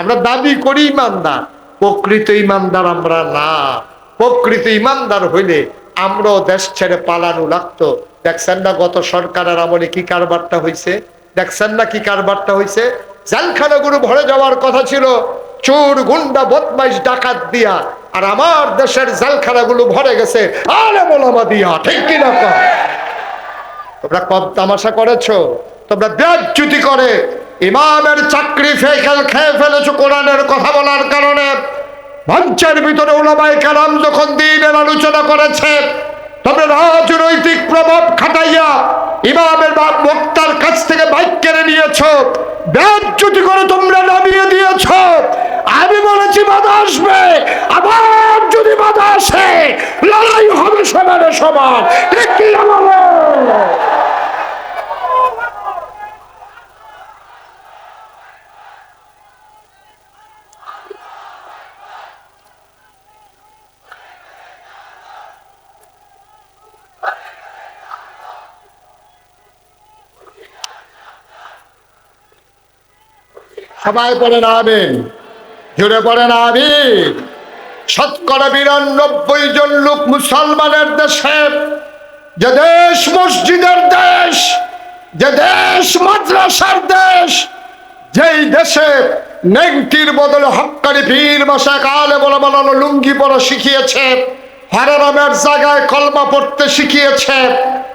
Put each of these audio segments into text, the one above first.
আমরা দাবি করি ইমানদার। প্রকৃত ইমানদার আমরা না। প্রকৃত ইমানদার হইলে আমরাও দেশ ছেড়ে পালানো লাগতো। দেখছেন না গত সরকারের আমলে কি কারবারটা হয়েছে দেখছেন না কি কারবারটা হয়েছে জেলখানাগুলো ভরে যাওয়ার কথা ছিল। চোর, গুন্ডা, বদমাইশ, ডাকাত দিয়া। আর আমার দেশের জেলখানাগুলো ভরে গেছে। আরে মোলামা দিয়া, ঠিক কিনা তোমরা কব তামাশা করেছ? তোমরা ব্যাচ্যুতি করে। ইমামের চাকরি খেয়ে ফেলেছো কোরআনের কথা বলার কারণে। মঞ্চের ভিতরে ওলামাই কালাম যখন দিনের আলোচনা করেছে, তবে রাজনৈতিক প্রভাব খাটাইয়া ইমামের বা বক্তার কাছ থেকে বাইক কেড়ে নিয়েছ। ব্যাচ্যুতি করে তোমরা নামিয়ে দিয়েছ, আমি বলেছি, বাধা আসবে। আবার যদি বাধা আসে, লড়াই হবে সমানে সমান না বলো? সবাই পড়েন আমিন। জুড়ে পড়েন আমিন। শতকরা বিরানব্বই জন লোক মুসলমানের দেশে, যে দেশ মসজিদের দেশ, যে দেশ মাদ্রাসার দেশ, যেই দেশে নেংটির বদলে হক্কারি পীর মশা কালে বলে বানানো লুঙ্গি পরা শিখিয়েছে হারারামের জায়গায় কলমা পড়তে শিখিয়েছে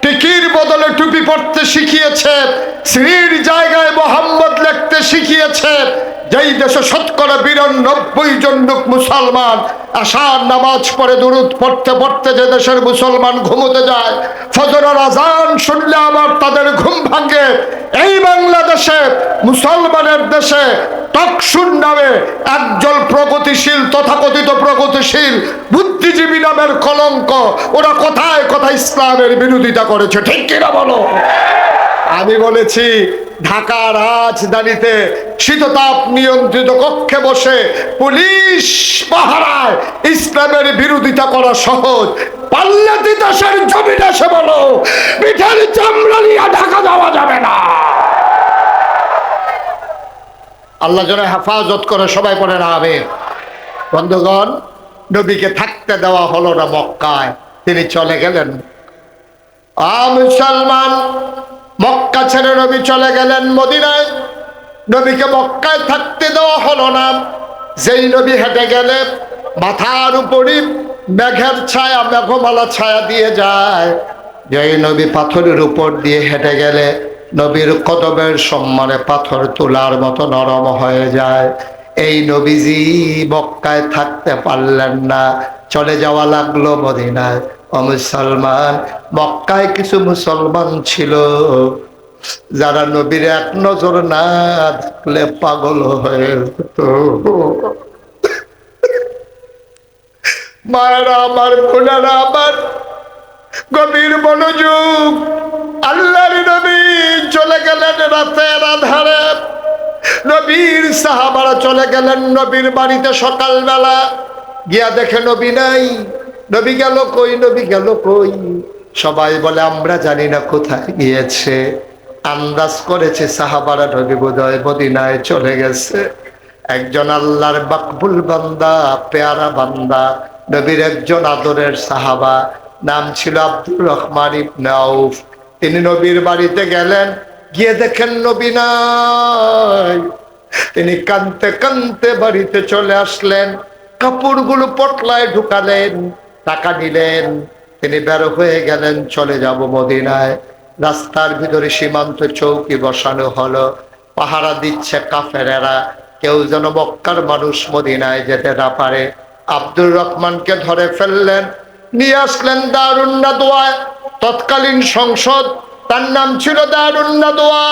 টিকির বদলে টুপি পড়তে শিখিয়েছে শ্রীর জায়গায় মোহাম্মদ লিখতে শিখিয়েছে। যেই দেশে শতকরা বিরানব্বই জন লোক মুসলমান আশার নামাজ পড়ে, দুরুদ পড়তে পড়তে যে দেশের মুসলমান ঘুমোতে যায়, ফজরের আজান শুনলে আবার তাদের ঘুম ভাঙে। এই বাংলাদেশে, মুসলমানের দেশে টকসুন নামে একজন প্রগতিশীল, তথাকথিত প্রগতিশীল, বুদ্ধিজীবী নামের কলঙ্ক, ওরা কোথায় কোথায় ইসলামের বিরোধিতা করেছে। ঠিক কিনা বলো? আমি বলেছি ঢাকা রাজধানীতে শীততাপ নিয়ন্ত্রিত কক্ষে বসে পুলিশ পাহারায় ইসলামের বিরোধিতা করা সহজ। পাল্লা তিতাসের জমি দেশে বলো, পিঠের চামড়া নিয়ে ঢাকা যাওয়া যাবে না। আল্লাহ যেন হেফাজত করে, সবাই পড়ে না হবে বন্ধুগণ, নবীকে থাকতে দেওয়া হলো না মক্কায়, তিনি চলে গেলেন। আ মুসলমান মক্কা ছেড়ে নবী চলে গেলেন মদিনায়। নবীকে মক্কায় থাকতে দেওয়া হলো না। যেই নবী হেঁটে গেলে মাথার উপরই মেঘের ছায়া, মেঘমালা ছায়া দিয়ে যায়। যেই নবী পাথরের উপর দিয়ে হেঁটে গেলে নবীর কদবের সম্মানে পাথর তোলার মতো নরম হয়ে যায়। এই নবীজি মক্কায় থাকতে পারলেন না, চলে যাওয়া লাগল মদিনায়। মুসলমান, মক্কায় কিছু মুসলমান ছিল। যারা নবীর এক নজর না দেখলে পাগল হয়ে যেত। মায়েরা আমার, বোনেরা আমার, গভীর মনোযোগ, আল্লাহর নবী চলে গেলেন রাতের আধারে। নবীর সাহাবারা চলে গেলেন নবীর বাড়িতে সকালবেলা। গিয়া দেখে নবী নাই। নবী গেল কই, নবী গেল কই? সবাই বলে, আমরা জানি না কোথায় গিয়েছে। আন্দাজ করেছে সাহাবারা নবী বোধহয় মদিনায় চলে গেছে। একজন আল্লাহর বাকবুল বান্দা, পেয়ারা বান্দা, নবীর একজন আদরের সাহাবা, নাম ছিল আব্দুর রহমান ইবনে আউফ। তিনি নবীর বাড়িতে গেলেন, গিয়ে দেখেন নবী নাই। তিনি কানতে কানতে বাড়িতে চলে আসলেন, কাপড়গুলো পটলায় ঢুকালেন। টাকা নিলেন তিনি বের হয়ে গেলেন, চলে যাব মদিনায়। রাস্তার ভিতরে সীমান্ত চৌকি বসানো হলো। পাহারা দিচ্ছে কাফেরেরা। কেউ যেন মক্কার মানুষ মদিনায় যেতে না পারে। আব্দুর রহমানকে ধরে ফেললেন, নিয়ে আসলেন দারুন্না দোয়ায় তৎকালীন সংসদ, তার নাম ছিল দারুন্না দোয়া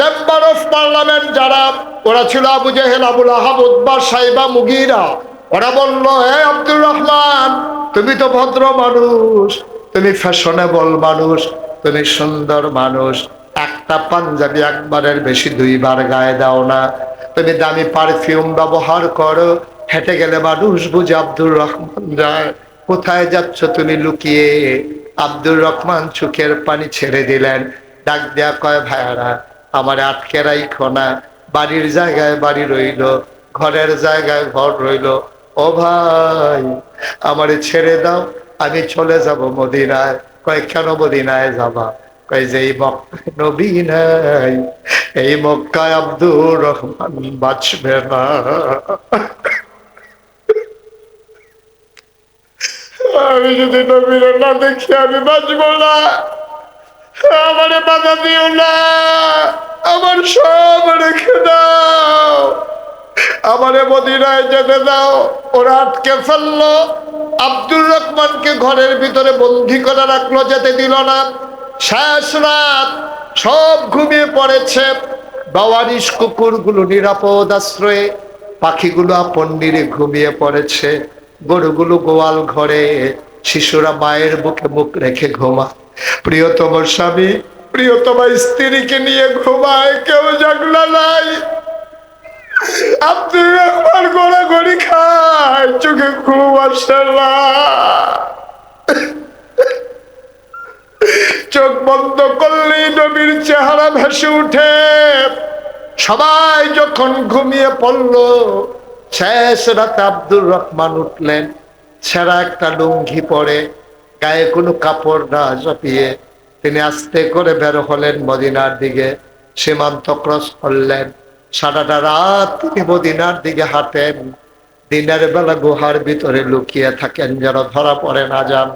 মেম্বার অফ পার্লামেন্ট যারা, ওরা ছিল আবু জেহেল, আবুল আহাব উদ্বার সাইবা, মুগিরা। ওরা বলল, হে আব্দুর রহমান, তুমি তো ভদ্র মানুষ, তুমি ফ্যাশনেবল মানুষ, তুমি সুন্দর মানুষ। একটা পাঞ্জাবি একবারের বেশি দুইবার গায়ে দাও না। তুমি দামি পারফিউম ব্যবহার করো। হেঁটে গেলে মানুষ বুঝে আব্দুর রহমান যায়। কোথায় যাচ্ছ তুমি লুকিয়ে? আব্দুর রহমান চোখের পানি ছেড়ে দিলেন। ডাক দেয়া কয়, ভাইয়ারা, আমার আটকে রাইখো না। বাড়ির জায়গায় বাড়ি রইল, ঘরের জায়গায় ঘর রইল। ও ভাই, আমারে ছেড়ে দাও, আমি চলে যাব মদিনায়। কয়, কেন মদিনায় যাবা? যে এই নবী নাই মক্কায় আব্দুর রহমান বাঁচবে না। আমি যদি নবীর না দেখি, আমি বাঁচবো না। আমারে বাধা দিও না। আমার সব রেখে দাও। আমারে মদিনায় যেতে দাও। ওরা আটকে ফেলল। আব্দুর রহমানকে ঘরের ভিতরে বন্দি করে রাখল, যেতে দিল না। শেষ রাত সব ঘুমিয়ে পড়েছে। বাওয়ারিশ কুকুরগুলো নিরাপদ আশ্রয়ে, পাখিগুলো আপন ঘুমিয়ে পড়েছে। গরুগুলো গোয়াল ঘরে, শিশুরা মায়ের বুকে মুখ রেখে ঘুমা প্রিয়তম স্বামী, প্রিয়তম স্ত্রীকে নিয়ে ঘুমায়, কেউ জাগলা নাই। আব্দুর রহমান গোড়াগড়ি খায় চোখে না। চোখ বন্ধ করলেই নবীর চেহারা ভেসে উঠে সবাই যখন ঘুমিয়ে পড়ল, শেষ রাতে আব্দুর রহমান উঠলেন, ছেঁড়া একটা লুঙ্গি পরে, গায়ে কোনো কাপড় না চাপিয়ে তিনি আস্তে করে বের হলেন মদিনার দিকে, সীমান্ত ক্রস করলেন। সারাটা রাত তিনি মদিনার দিকে হাঁটেন। দিনের বেলা গুহার ভিতরে লুকিয়ে থাকেন যেন ধরা পড়ে না যান।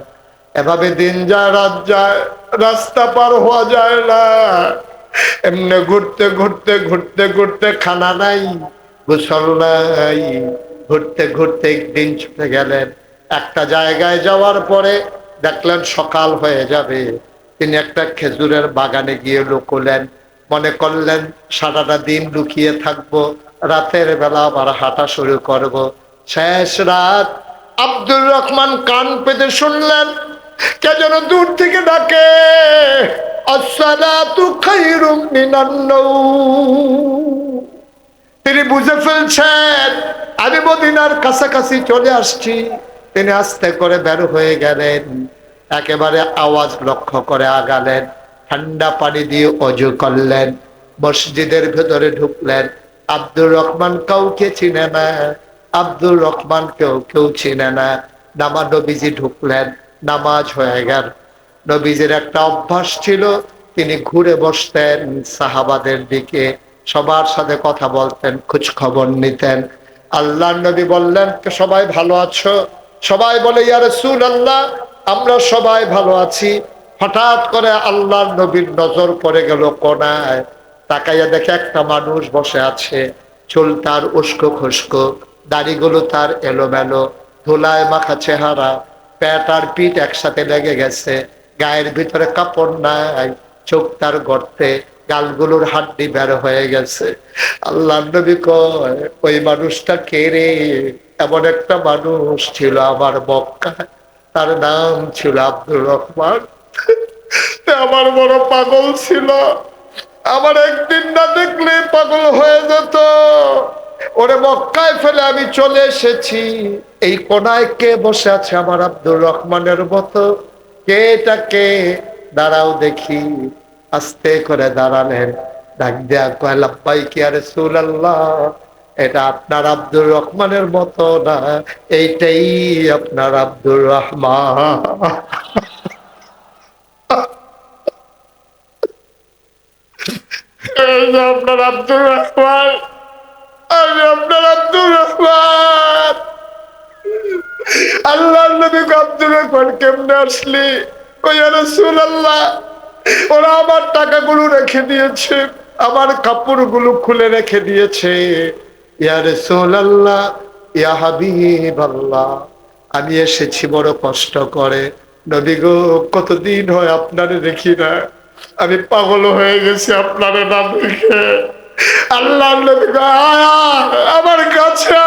এভাবে দিন যায়, রাত যায়, রাস্তা পার হওয়া যায় না। এমনি ঘুরতে ঘুরতে ঘুরতে ঘুরতে খানা নাই, গোসল নাই। ঘুরতে ঘুরতে দিন ছুটে গেলেন। একটা জায়গায় যাওয়ার পরে দেখলেন সকাল হয়ে যাবে। তিনি একটা খেজুরের বাগানে গিয়ে লুকলেন। মনে করলেন, সারাটা দিন লুকিয়ে থাকব, রাতের বেলা আবার হাঁটা শুরু করব। শেষ রাত আব্দুর রহমান কান পেতে শুনলেন, কে যেন দূর থেকে ডাকে তিনি বুঝে ফেলছেন, আমি মদিনার কাছাকাছি চলে আসছি। তিনি আস্তে করে বের হয়ে গেলেন, একেবারে আওয়াজ লক্ষ্য করে আগালেন। ঠান্ডা পানি দিয়ে অজু করলেন, মসজিদের ভেতরে ঢুকলেন। আব্দুর রহমান কাউকে চিনে না, আব্দুর রহমান কেউ কেউ চিনে না। নামা নবীজি ঢুকলেন, নামাজ হয়ে গেল। নবীজির একটা অভ্যাস ছিল, তিনি ঘুরে বসতেন সাহাবাদের দিকে, সবার সাথে কথা বলতেন খোঁজ খবর নিতেন। আল্লাহ নবী বললেন সবাই ভালো আছো? সবাই বলে ইয়ার সুল আল্লাহ আমরা সবাই ভালো আছি। হঠাৎ করে আল্লাহর নবীর নজর পড়ে গেল কোনায়। তাকাইয়া দেখে একটা মানুষ বসে আছে। চুল তার উস্কো খুস্কো, দাড়িগুলো তার এলোমেলো, ধুলায় মাখা চেহারা প্যাট আর পিঠ একসাথে লেগে গেছে। গায়ের ভিতরে কাপড় নাই, চোখ তার গর্তে, গালগুলোর হাড্ডি বের হয়ে গেছে। আল্লাহ নবী কয়, ওই মানুষটা কে রে? এমন একটা মানুষ ছিল আমার মক্কায়। তার নাম ছিল আব্দুর রহমান। আমার বড় পাগল ছিল। আমার একদিন না দেখলে পাগল হয়ে যেত। ওরে মক্কায় ফেলে আমি চলে এসেছি। এই কোনায় কে বসে আছে আমার আব্দুর রহমানের মতো? কে এটা কে দাঁড়াও দেখি। আস্তে করে দাঁড়ালেন। ডাক দেয়া কয় লাপ্পাই কি আরে সুলাল্লাহ এটা আপনার আব্দুর রহমানের মতো না? এইটাই আপনার আব্দুর রহমান। আপনার রহমান। আমি আপনার রহমান। আল্লাহ রহমান কেমনে আসলি? ওরা আমার টাকাগুলো রেখে দিয়েছে, আমার কাপড়গুলো খুলে রেখে দিয়েছে। আল্লাহ ইয়া আল্লাহ আমি এসেছি বড় কষ্ট করে। নবী গো, কতদিন হয় আপনারে দেখি না। আমি পাগল হয়ে গেছি আপনারে না দেখে। আল্লাহ নবী আমার কাছে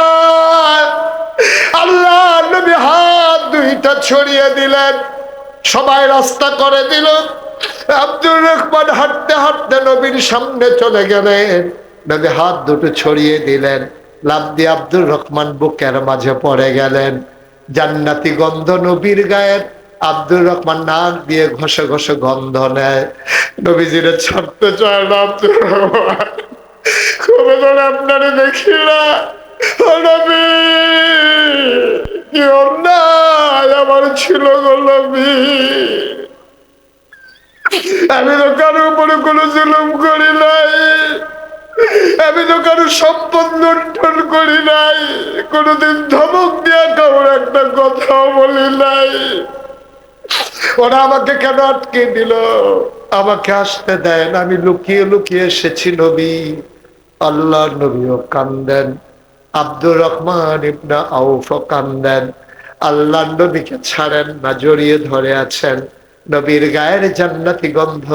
আল্লাহ নবী হাত দুইটা ছড়িয়ে দিলেন। সবাই রাস্তা করে দিল। আব্দুর রহমান হাঁটতে হাঁটতে নবীর সামনে চলে গেলেন। নবী হাত দুটো ছড়িয়ে দিলেন। লাভ দিয়ে আব্দুর রহমান বুকের মাঝে পড়ে গেলেন। জান্নাতি গন্ধ নবীর গায়ের আব্দুর রহমান নাক দিয়ে ঘষে ঘষে গন্ধ নেয়। নবীজিরে ছাড়তে চায় না আব্দুর রহমান। খুবই আপনারে দেখি না। আমার ছিল গো আমি তো কারও উপরে কোনো জুলুম করি নাই। আমি তো কারও সম্পদ লুণ্ঠন করি নাই। কোনোদিন ধমক দিয়া কারোর একটা কথাও বলি নাই। ওরা আমাকে কেন আটকে দিল আমাকে আসতে দেন আমি লুকিয়ে লুকিয়ে এসেছি নবী। আল্লাহ নবীও কান্দেন। আব্দুর রহমান ইবনা আউফ কান্দেন। আল্লাহ নবীকে ছাড়েন না, জড়িয়ে ধরে আছেন। নবীর গায়ের জান্নাতি গন্ধ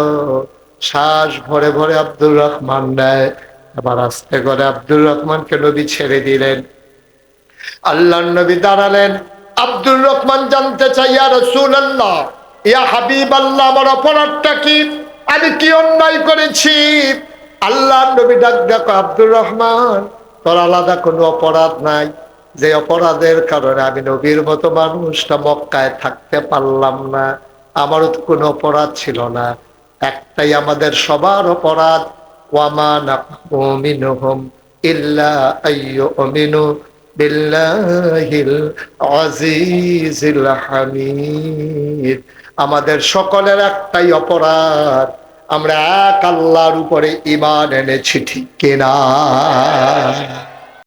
শ্বাস ভরে ভরে আব্দুর রহমান নেয়। আবার আস্তে করে আব্দুর রহমানকে নবী ছেড়ে দিলেন। আল্লাহ নবী দাঁড়ালেন। আব্দুর রহমান জানতে চাই, ইয়া রাসূলুল্লাহ, ইয়া হাবিব আল্লাহ আমার অপরাধটা কি? আমি কি অন্যায় করেছি? আল্লাহ নবী ডাক দেখো আব্দুর রহমান, তোর আলাদা কোনো অপরাধ নাই। যে অপরাধের কারণে আমি নবীর মতো মানুষটা মক্কায় থাকতে পারলাম না। আমারও তো কোনো অপরাধ ছিল না। একটাই আমাদের সবার অপরাধ ওয়ামা নাকুমিনহুম ইল্লা আইয়ুমিনু আমাদের সকলের একটাই অপরাধ আমরা এক আল্লাহর উপরে ইমান এনেছি ঠিক কিনা?